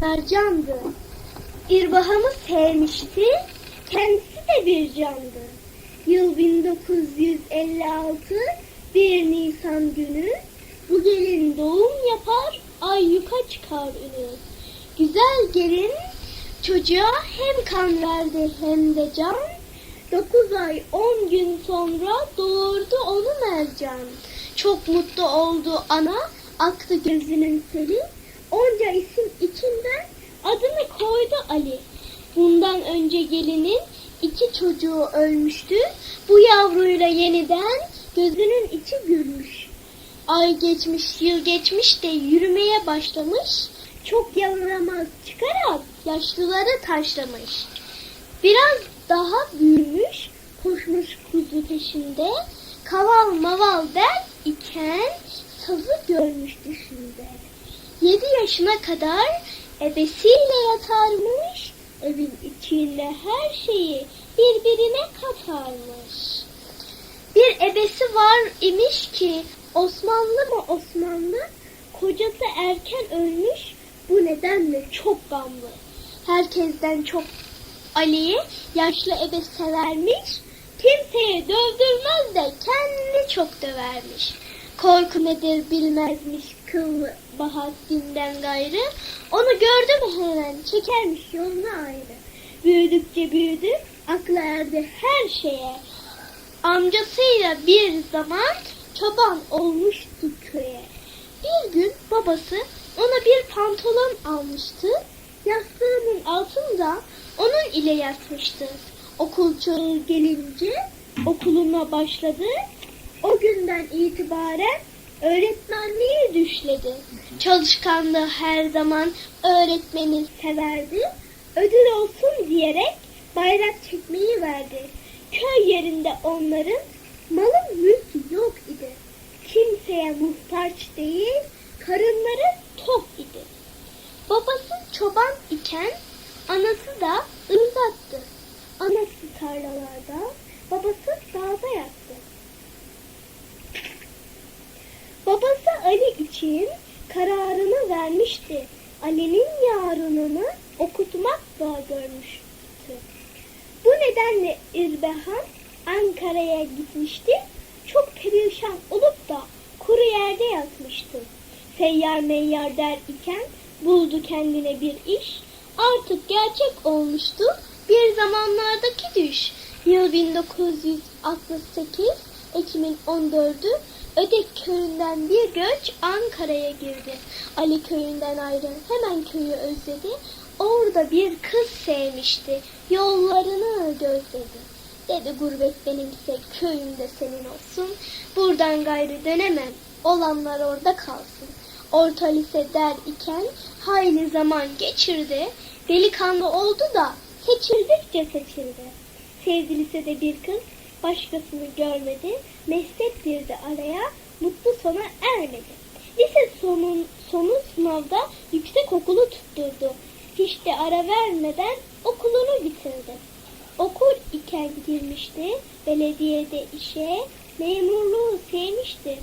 Mercandı. İrbahamı sevmişti, kendisi de bir candı. Yıl 1956, 1 Nisan günü, bu gelin doğum yapar, ay yuka çıkar ünü. Güzel gelin çocuğa hem kan verdi hem de can. 9 ay 10 gün sonra doğurdu onu Mercan. Çok mutlu oldu ana, aktı gözünün seli. Onca isim içinden adını koydu Ali. Bundan önce gelinin iki çocuğu ölmüştü. Bu yavruyla yeniden gözünün içi gülmüş. Ay geçmiş, yıl geçmiş de yürümeye başlamış. Çok yaramaz çıkarak yaşlıları taşlamış. Biraz daha büyümüş, koşmuş kuzu peşinde. Kaval maval der iken sazı görmüş düşünde. Yedi yaşına kadar ebesiyle yatarmış, evin içinde her şeyi birbirine katarmış. Bir ebesi var imiş ki Osmanlı mı Osmanlı, kocası erken ölmüş, bu nedenle çok gamlı. Herkesten çok Ali'yi yaşlı ebe severmiş, kimseye dövdürmez de kendini çok dövermiş. Korku nedir bilmezmiş kıl Bahattin'den gayrı, onu gördü mü hemen çekermiş yoluna ayrı. Büyüdükçe büyüdü, aklı erdi her şeye. Amcasıyla bir zaman çoban olmuştu köye. Bir gün babası ona bir pantolon almıştı. Yastığının altında onun ile yatmıştı. Okul çağı gelince okuluna başladı. O günden itibaren öğretmenliği düşledi. Çalışkanlığı her zaman öğretmeni severdi. Ödül olsun diyerek bayrak çekmeyi verdi. Köy yerinde onların malı mülkü yok idi. Kimseye muhtaç değil, karınları tok idi. Babası çoban iken anası da ırzattı. Anası tarlalarda, babası dağda yattı. Babası Ali için kararını vermişti. Ali'nin yarınını okutmakla görmüştü. Bu nedenle İrbehan Ankara'ya gitmişti. Çok perişan olup da kuru yerde yatmıştı. Seyyar meyyar der iken buldu kendine bir iş. Artık gerçek olmuştu bir zamanlardaki düş. Yıl 1968 Ekim'in 14'ü Ödek köyünden bir göç Ankara'ya girdi. Ali köyünden ayrı hemen köyü özledi. Orada bir kız sevmişti. Yollarını gözledi. Dedi gurbet benimse köyümde senin olsun. Buradan gayrı dönemem. Olanlar orada kalsın. Orta lise der iken hayli zaman geçirdi. Delikanlı oldu da seçildikçe seçildi. Sevdi lisede bir kız başkasını görmedi. Meslek girdi araya mutlu sona ermedi. Lise sonun, sonu sınavda yüksek okulu tutturdu. Hiç de ara vermeden okulunu bitirdi. Okul iken girmişti, belediyede işe, memurluğu sevmişti.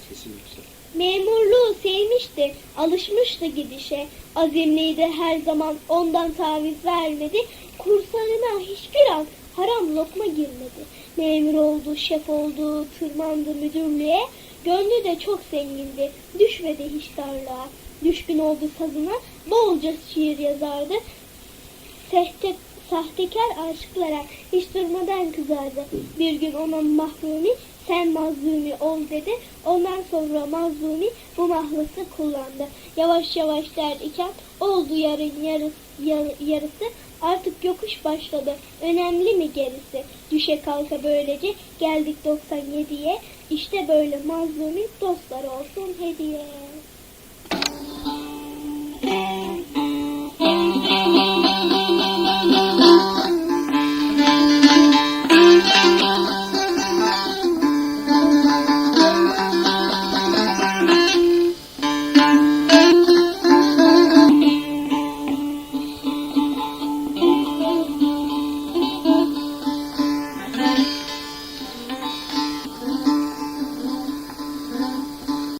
Memurluğu sevmişti, alışmıştı gidişe. Azimliydi her zaman ondan taviz vermedi. Kurslarına hiçbir an haram lokma girmedi. Memur oldu, şef oldu, tırmandı müdürlüğe. Gönlü de çok zengindi, düşmedi hiç darlığa. Düşkün oldu sazına, bolca şiir yazardı. Sehte, sahtekar aşıklara hiç durmadan kızardı. Bir gün ona mahrumi sen mazlumi ol dedi. Ondan sonra mazlumi bu mahlası kullandı. Yavaş yavaş der iken oldu yarın yarısı, yar- yarısı artık yokuş başladı. Önemli mi gerisi? Düşe kalka böylece geldik 97'ye. İşte böyle mazlumi dostlar olsun hediye.